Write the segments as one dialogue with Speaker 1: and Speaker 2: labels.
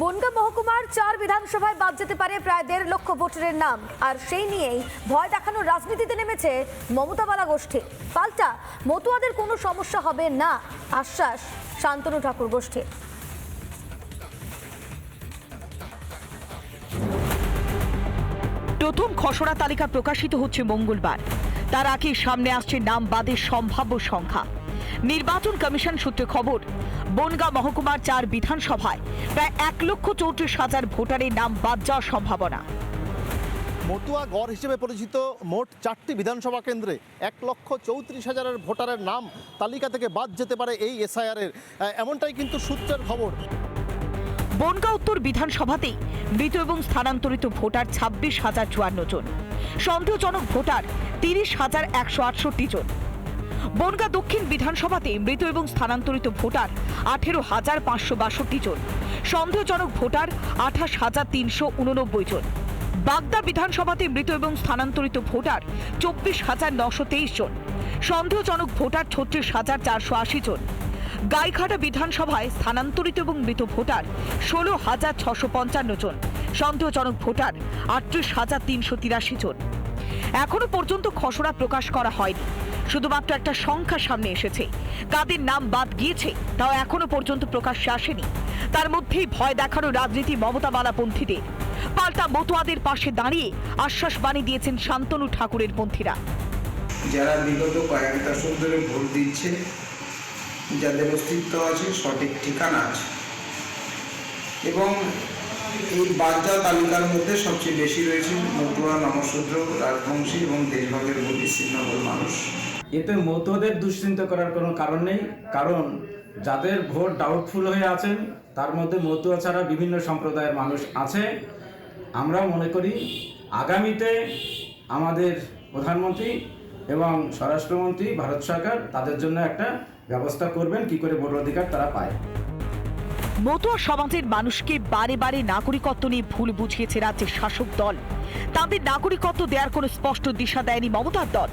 Speaker 1: বনগাঁ মহকুমার চার বিধানসভায় বাদ যেতে পারে প্রায় দেড় লক্ষ ভোটারের নাম। আর সেই নিয়েই ভয় দেখানোর রাজনীতিতে নেমেছে মমতা বালা গোষ্ঠী। পাল্টা, মতুয়াদের কোনো সমস্যা হবে না, আশ্বাস শান্তনু ঠাকুর গোষ্ঠীর।
Speaker 2: প্রথম খসড়া তালিকা প্রকাশিত হচ্ছে মঙ্গলবার। তার আগে সামনে আসছে নাম বাদের সম্ভাব্য সংখ্যা। নির্বাচন কমিশন সূত্রে খবর বনগাঁ মহকুমার চার বিধানসভায় প্রায় এক লক্ষ চৌত্রিশ হাজার ভোটারের নাম বাদ যাওয়ার সম্ভাবনা।
Speaker 3: মতুয়া গড় হিসেবে পরিচিত মোট চারটি বিধানসভা কেন্দ্রে এক লক্ষ চৌত্রিশ হাজারের ভোটারের নাম তালিকা থেকে বাদ যেতে পারে এই এসআইআরের। এমনটাই কিন্তু সূত্রের খবর।
Speaker 2: বনগাঁ উত্তর বিধানসভাতেই মৃত এবং স্থানান্তরিত ভোটার ছাব্বিশ হাজার চুয়ান্ন জন। সন্দেহজনক ভোটার তিরিশ হাজার একশো আটষট্টি জন। বনগাঁ দক্ষিণ বিধানসভাতে মৃত এবং স্থানান্তরিত ভোটার আঠেরো হাজার পাঁচশো বাষট্টি জন। সন্দেহজনক ভোটার আঠাশ হাজার তিনশো উননব্বই জন। বাগদা বিধানসভাতে মৃত এবং স্থানান্তরিত ভোটার চব্বিশ হাজার নশো তেইশ জন। সন্দেহজনক ভোটার ছত্রিশ হাজার চারশো আশি জন। গাইঘাটা বিধানসভায় স্থানান্তরিত এবং মৃত ভোটার ষোলো হাজার ছশো পঞ্চান্ন জন। সন্দেহজনক ভোটার আটত্রিশ হাজার তিনশো তিরাশি জন। এখনও পর্যন্ত খসড়া প্রকাশ করা হয়নি। শুধুমাত্র একটা সংখ্যা সামনে এসেছে। কাদের নাম বাদ গিয়েছে, তাও এখনও পর্যন্ত প্রকাশ্যে আসেনি। তার মধ্যেই ভয় দেখানো রাজনীতি মমতা বালাপন্থীদের পাল্টা মতুয়াদের পাশে দাঁড়িয়ে আশ্বাস বাণী দিয়েছেন শান্তনু ঠাকুরের পন্থীরা।
Speaker 4: যারা বিগত কয়েক দশক ধরে ভোট দিচ্ছে, যাদের অস্তিত্ব আছে, সঠিক ঠিকানা আছে। এবং এই বাচ্চা তালিকার মধ্যে সবচেয়ে বেশি রয়েছে মতুয়া নমশূদ্র রাজবংশী এবং দেশভাগের শ্রীনগর মানুষ।
Speaker 5: এতে মতদের দুশ্চিন্তা করার কোনো কারণ নেই, কারণ যাদের ভোট ডাউটফুল হয়ে আছেন, তার মধ্যে মতুয়া ছাড়া বিভিন্ন সম্প্রদায়ের মানুষ আছে। আমরা মনে করি আগামীতে আমাদের প্রধানমন্ত্রী এবং স্বরাষ্ট্রমন্ত্রী, ভারত সরকার তাদের জন্য একটা ব্যবস্থা করবেন, কি করে ভোট অধিকার তারা পায়।
Speaker 2: মতুয়া সমাজের মানুষকে বারে বারে নাগরিকত্ব নিয়ে ভুল বুঝিয়েছে রাজ্যের শাসক দল। তাদের নাগরিকত্ব দেওয়ার কোনো স্পষ্ট দিশা দেয়নি মমতার দল।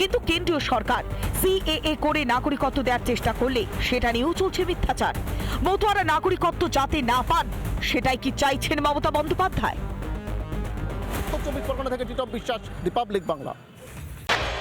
Speaker 2: কিন্তু কেন্দ্রীয় সরকার সিএএ করে নাগরিকত্ব দেওয়ার চেষ্টা করলে সেটা নিয়েও চলছে মিথ্যাচার। মতুয়ারা নাগরিকত্ব যাতে না পান, সেটাই কি চাইছেন মমতা বন্দ্যোপাধ্যায়?
Speaker 3: চব্বিশ পরগনা থেকে টিটপ বিশ্বাস, রিপাবলিক বাংলা।